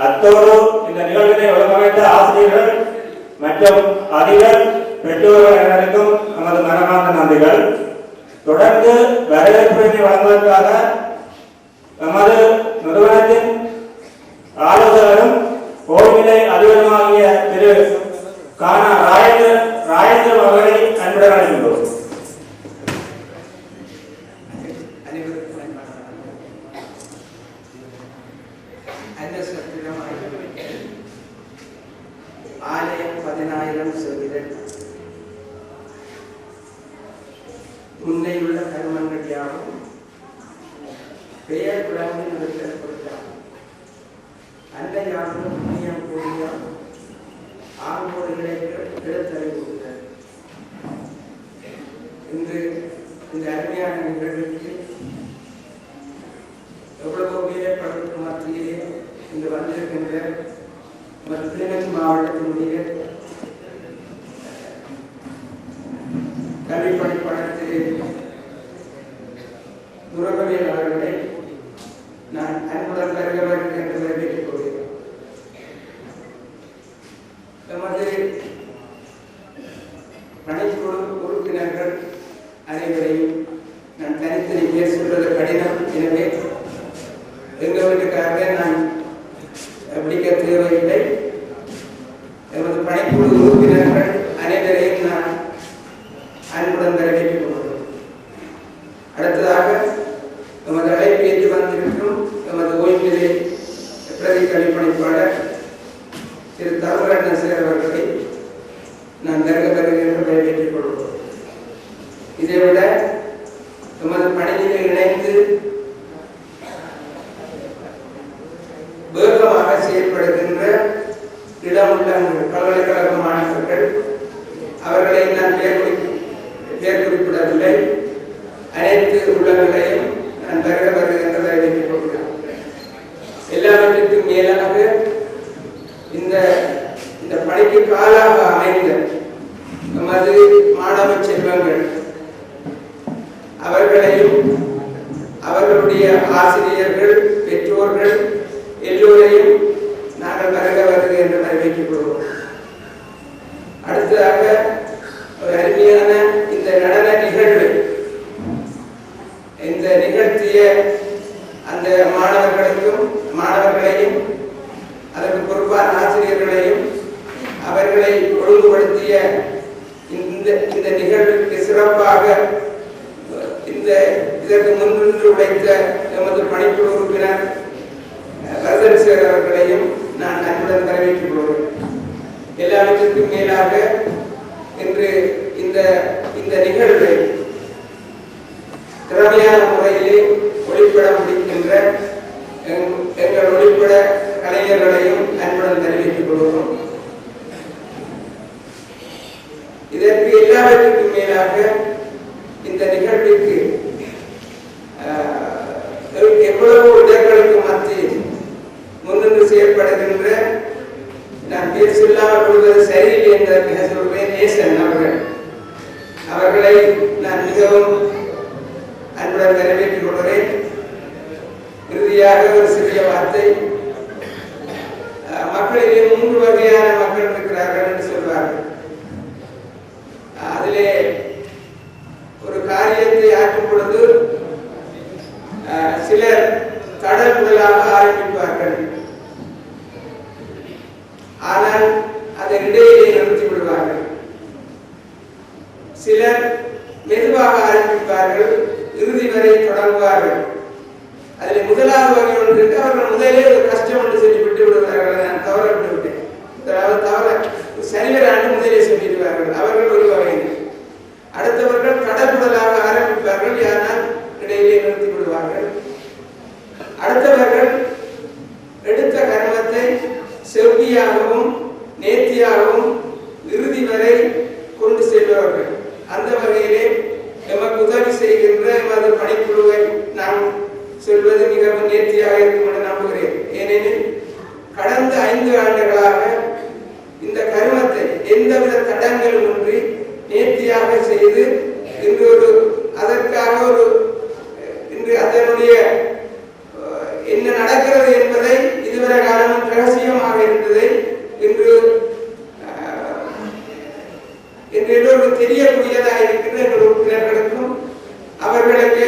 அத்தோடு இந்த நிகழ்வினை ஒழுங்கமைத்த ஆசிரியர்கள் மற்றும் அதிபர் பெற்றோர்கள் அனைவருக்கும் நமது மனமார்ந்த நன்றிகள். தொடர்ந்து வரவேற்புரிமை வழங்குவதற்காக நமது நிறுவனத்தின் ஆலோசகரும் கோவிலை அதிபருமாகிய திரு ராஜேந்திரம் அவர்களை அன்புடன் அழைக்கின்றோம் அனைவருக்கும் அன்பான வணக்கம். அந்த சத்திரம் ஆலயம் பதினாயிரம் பெயர் அந்த கூடிய இன்று இந்த அருமையான நிகழ்வுக்கு எவ்வளவோ வீரப்படத்துக்கு மத்தியிலே இங்கு வந்திருக்கின்ற நமது கிளிநொச்சி மாவட்டத்தினுடைய கல்வி பணிப்பாளத்திலே துறவியல் அவர்களை நான் அன்புடன் வருக என்று வரவேற்றுக் கொள்கிறேன் நமது பணிக்குழு உறுப்பினர்கள் அனைவரையும் நான் தனித்தனி பேர் சொல்வது கடினம் எனவே எங்கள் வீட்டுக்காக நான் பிடிக்க தேவையில்லை எமது பணிக்குழு உறுப்பினர்கள் அனைவரையும் நான் அன்புடன் வரவேற்றுக் கொள்கிறேன் அடுத்ததாக நமது அழைப்பு ஏற்று வந்திருக்கும் நமது ஓய்விலே பிரதி கல்விப்பணிப்பாளர் திரு தருமரட்ன சிலர் அவர்களை நான் தருக வருக என்று வரவேற்றுக் கொள்கிறோம். இதைவிட நமது பணியிலே இணைந்து வேகமாக செயல்படுகின்ற இடமுள்ள பல்கலைக்கழக மாணவர்கள் அவர்களை நான் பேர் குறிப்பிடவில்லை. அனைத்து உள்ளங்களையும் நான் வருக வருக என்று வரவேற்றுக் கொள்கிறேன். எல்லாவற்றிற்கும் மேலாக இந்த இந்த பணிக்கு காலாக அமைந்த நமது மாணவ செல்வங்கள் அவர்களையும் அவர்களுடைய ஆசிரியர்கள் பெற்றோர்கள் எல்லோரையும் நாங்கள் வருக வருக என்று வரவேற்றுக் கொள்வோம் அடுத்ததாக ஒரு அருமையான இந்த நடன நிகழ்வு இந்த நிகழ்த்திய அந்த மாணவர்களுக்கும் மாணவர்களையும் அதற்கு பொறுப்பான ஆசிரியர்களையும் அவர்களை ஒழுங்குபடுத்திய இந்த இந்த நிகழ்வுக்கு சிறப்பாக இந்த இதற்கு முன்னின்று உழைத்த எமது பணிக்குழு உறுப்பினர் வரதன் சேர் அவர்களையும் நான் அன்புடன் வரவேற்றுக் கொள்கிறேன் எல்லாவற்றிற்கும் மேலாக இன்று இந்த இந்த நிகழ்வை திறமையான முறையிலே ஒளிப்பட முடிக்கின்ற எங்கள் ஒளிப்பட கலைஞர்களையும் அன்புடன் தெரிவித்துக் கொள்கிறோம். இதற்கு எல்லாவற்றுக்கும் மேலாக இந்த நிகழ்விற்கு எவ்வளவு இடங்களுக்கு மத்தியில் முன்னின்று செயல்படுகின்ற நான் பேர் சொல்லாமல் கொள்வது சரியில்லை என்பதற்காக சொல்வேன் நேசன் அவர்கள். அவர்களை நான் மிகவும் அன்புடன் நிறைவேற்றிக் கொள்கிறேன். இறுதியாக ஒரு சிறிய வார்த்தை. மக்களிலே மூன்று வகையான மக்கள் இருக்கிறார்கள் என்று சொல்வார்கள். அதிலே ஒரு காரியத்தை ஆற்றும் பொழுது சிலர் சிலர் தடங்குதலாக ஆரம்பிப்பார்கள் ஆனால் அதை இடையிலே நிறுத்தி விடுவார்கள் சிலர் மெதுவாக ஆரம்பிப்பார்கள் இறுதி வரை தொடங்குவார்கள். அதில் முதலாவது வகை ஒன்று இருக்கு. அவர்கள் முதலே ஒரு கஷ்டம் என்று சொல்லி விட்டு விடுவார்கள் நான் தவற விட்டு விட்டேன் அதாவது தவற சனிவர் ஆண்டு முதலே சொல்லிடுவார்கள் அவர்கள் ஒரு வகையினர் அடுத்தவர்கள் முதலாக ஆரம்பிப்பார்கள். யாரால்? இடையிலே நிறுத்தி விடுவார்கள் அடுத்தவர்கள் எடுத்த கர்மத்தை செவ்வியாகவும் நேர்த்தியாகவும் இறுதி வரை கொண்டு செல்பவர்கள் அந்த வகையிலே எமக்கு உதவி செய்கின்ற எமது பணிக்குழுவை நான் சொல்வது மிகவும் நேர்த்தியாக இருக்கும் என்று நம்புகிறேன் ஏனெனில் கடந்த ஐந்து ஆண்டுகளாக இந்த கருமத்தை எந்தவித தடங்களும் இன்றி நேர்த்தியாக செய்து இன்று ஒரு அதற்காக ஒரு இன்று அதனுடைய அஹ், என்ன நடக்கிறது என்பதை இதுவரை காலமும் ரகசியமாக அவர்களுக்கு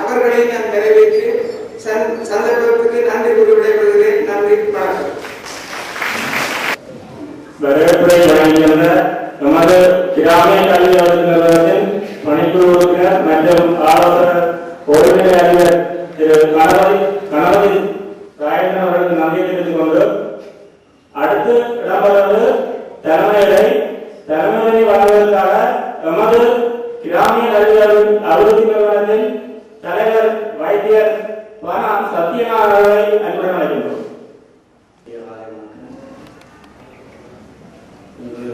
அவர்களை நான் நிறைவேற்றி சந்- சந்தர்ப்பத்துக்கு நன்றி கூறி விடைபெறுகிறேன் நன்றி வணக்கம் வரவேற்புரை வழங்கியிருந்த நமது கிராமிய கல்வி வளர்ச்சி நிறுவனத்தின் பணிக்குழு உறுப்பினர் மற்றும் ஆலோசகர் துறை அதிபர் திரு கணபதி கணபதி ராயண்ணன் அவர்களுக்கு நன்றி தெரிவித்துக் கொண்டு அடுத்து இடம்பெறுவது தலைமையை தலைமையை வழங்குவதற்காக எமது கிராமிய கல்வி அபிவிருத்தி நிறுவனத்தின் தலைவர் வைத்தியர் வனா சத்யநாராயண அவர்களை அன்புடன் அழைக்கின்றோம். இன்று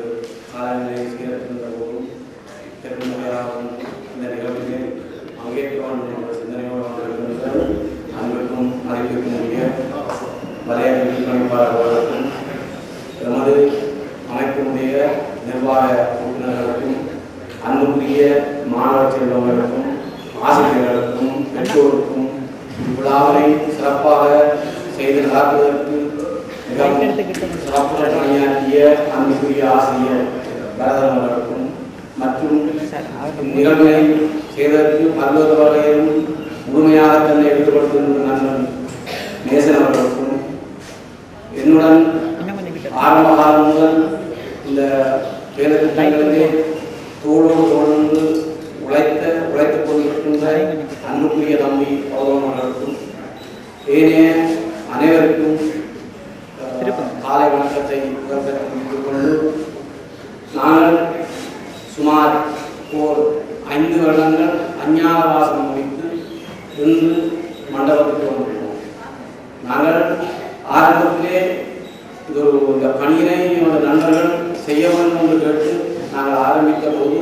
காலநிலை சீரற்ற போதும் பெருமையாகவும் இந்த நிகழ்விலே பங்கேற்க வேண்டும் என்ற சிந்தனையோடு வந்திருக்கின்ற அன்பிற்கும் மதிப்பிற்கும் உரிய வலய பணிப்பாளர்களுக்கும் எமது அமைப்பினுடைய நிர்வாக உறுப்பினர்களுக்கும் அன்புக்குரிய மாணவ செல்வங்களுக்கும் ஆசிரியர்களுக்கும் பெற்றோருக்கும் இவ்விழாவினை சிறப்பாக செய்து நடாத்துவதற்கு மிகவும் சிறப்புடன் பணியாற்றிய அன்புக்குரிய ஆசிரியர் பரதன் அவர்களுக்கும் மற்றும் நிகழ்வினை செய்ததற்கு பல்வேறு வகையிலும் முழுமையாக தன்னை ஈடுபடுத்துகின்ற நண்பன் நேசன் அவர்களுக்கும் என்னுடன் ஆரம்ப காலம் முதல் இந்த வேலை தோளோடு தோழந்து உழைத்த உழைத்துக் கொண்டிருக்கின்ற அன்புக்குரிய தம்பி பகவான் அவர்களுக்கும் ஏனைய அனைவருக்கும் காலை வணக்கத்தை உயர்த்து கொண்டு நாங்கள் சுமார் ஓர் ஐந்து வருடங்கள் அஞ்ஞானவாசம் இன்று மண்டபத்துக்கு வந்துள்ளோம் நாங்கள் ஆரம்பத்திலே இது ஒரு இந்த பணியினை எமது நண்பர்கள் செய்ய வேண்டும் என்று கேட்டு நாங்கள் ஆரம்பித்த போது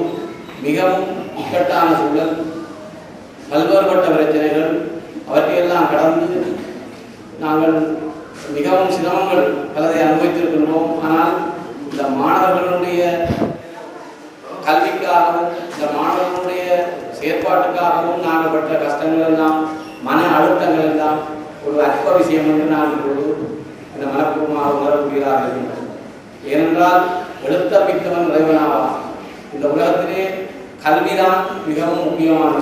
மிகவும் இக்கட்டான சூழல். பல்வேறுபட்ட பிரச்சனைகள் அவற்றையெல்லாம் கடந்து நாங்கள் மிகவும் சிரமங்கள் பலதை அனுபவித்திருக்கின்றோம். ஆனால் இந்த மாணவர்களுடைய கல்விக்காகவும் இந்த மாணவர்களுடைய செயற்பாட்டுக்காகவும் நாங்கள் பட்ட கஷ்டங்கள் எல்லாம் மன அழுத்தங்கள் எல்லாம் ஒரு அற்ப விஷயம் என்று நான் இப்பொழுது இந்த மனப்பூர்வமாக உணரக்கூடியதாக இருக்கின்றோம் ஏனென்றால் எழுத்தமிக்கவன் இறைவனாவான். இந்த உலகத்திலே கல்விதான் மிகவும் முக்கியமான